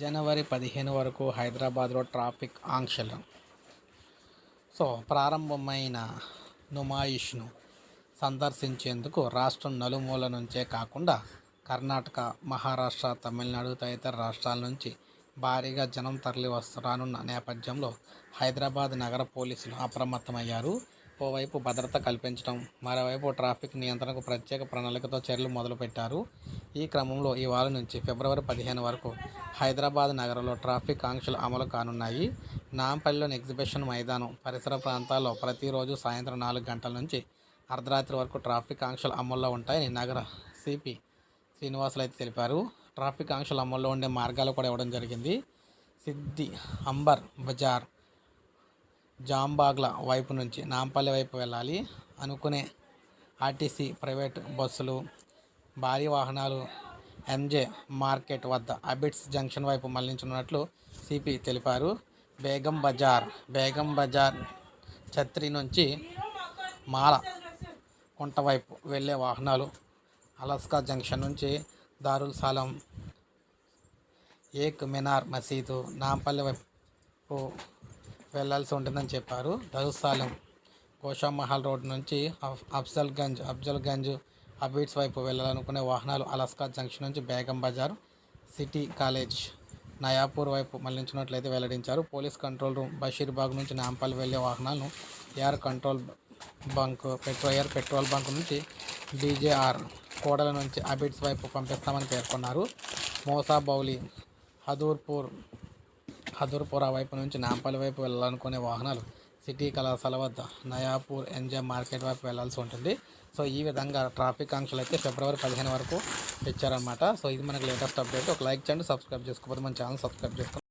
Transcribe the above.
జనవరి పదిహేను వరకు హైదరాబాద్లో ట్రాఫిక్ ఆంక్షలు. సో ప్రారంభమైన నుమాయిష్ను సందర్శించేందుకు రాష్ట్రం నలుమూల నుంచే కాకుండా కర్ణాటక మహారాష్ట్ర తమిళనాడు తదితర రాష్ట్రాల నుంచి భారీగా జనం తరలి వస్తు రానున్న నేపథ్యంలో హైదరాబాద్ నగర పోలీసులు అప్రమత్తమయ్యారు. ఓవైపు భద్రత కల్పించడం మరోవైపు ట్రాఫిక్ నియంత్రణకు ప్రత్యేక ప్రణాళికతో చర్యలు మొదలుపెట్టారు. ఈ క్రమంలో ఇవాళ నుంచి ఫిబ్రవరి పదిహేను వరకు హైదరాబాద్ నగరంలో ట్రాఫిక్ ఆంక్షలు అమలు కానున్నాయి. నాంపల్లిలోని ఎగ్జిబిషన్ మైదానం పరిసర ప్రాంతాల్లో ప్రతిరోజు సాయంత్రం నాలుగు గంటల నుంచి అర్ధరాత్రి వరకు ట్రాఫిక్ ఆంక్షలు అమల్లో ఉంటాయని నగర సిపి శ్రీనివాసులు అయితే తెలిపారు. ట్రాఫిక్ ఆంక్షలు అమల్లో ఉండే మార్గాలు కూడా ఇవ్వడం జరిగింది. సిద్ధి అంబర్ బజార్ జాంబాగ్ల వైపు నుంచి నాంపల్లి వైపు వెళ్ళాలి. అనుకునే ఆర్టీసీ ప్రైవేట్ బస్సులు భారీ వాహనాలు ఎంజే మార్కెట్ వద్ద అబిడ్స్ జంక్షన్ వైపు మళ్ళించనున్నట్లు సిపి తెలిపారు. బేగం బజార్ బేగం బజార్ ఛత్రి నుంచి మాల కుంట వైపు వెళ్ళే వాహనాలు అలస్కా జంక్షన్ నుంచి దారుల్ సాలం ఏక్ మినార్ మసీదు నాంపల్లి వైపు వెళ్ళాల్సి ఉంటుందని చెప్పారు. దరుసాలం కోషామహల్ రోడ్ నుంచి అఫ్ అఫ్జల్గంజ్ అఫ్జల్గంజ్ అబీడ్స్ వైపు వెళ్ళాలనుకునే వాహనాలు అలస్కా జంక్షన్ నుంచి బేగం బజార్ సిటీ కాలేజ్ నయాపూర్ వైపు మళ్ళించినట్లయితే వెల్లడించారు. పోలీస్ కంట్రోల్ రూమ్ బషీర్బాగ్ నుంచి నాంపల్లి వెళ్ళే వాహనాలను ఎయిర్ కంట్రోల్ బంక్ పెట్రో ఎయిర్ పెట్రోల్ బంక్ నుంచి డీజేఆర్ కోడల నుంచి అబిడ్స్ వైపు పంపిస్తామని పేర్కొన్నారు. మోసా బౌలి హదూర్పూర్ హదూర్పురా వైపు నుంచి నాంపల్లి వైపు వెళ్ళాలనుకునే వాహనాలు సిటీ కళాశాల వద్ద నయాపూర్ ఎన్జే మార్కెట్ వైపు వెళ్ళాల్సి ఉంటుంది. సో ఈ విధంగా ట్రాఫిక్ ఆంక్షలు అయితే ఫిబ్రవరి పదిహేను వరకు ఇచ్చారనమాట సో ఇది మనకి లేటెస్ట్ అప్డేట్. ఒక లైక్ చేయండి సబ్స్క్రైబ్ చేసుకోకపోతే మన ఛానల్ సబ్స్క్రైబ్ చేసుకోండి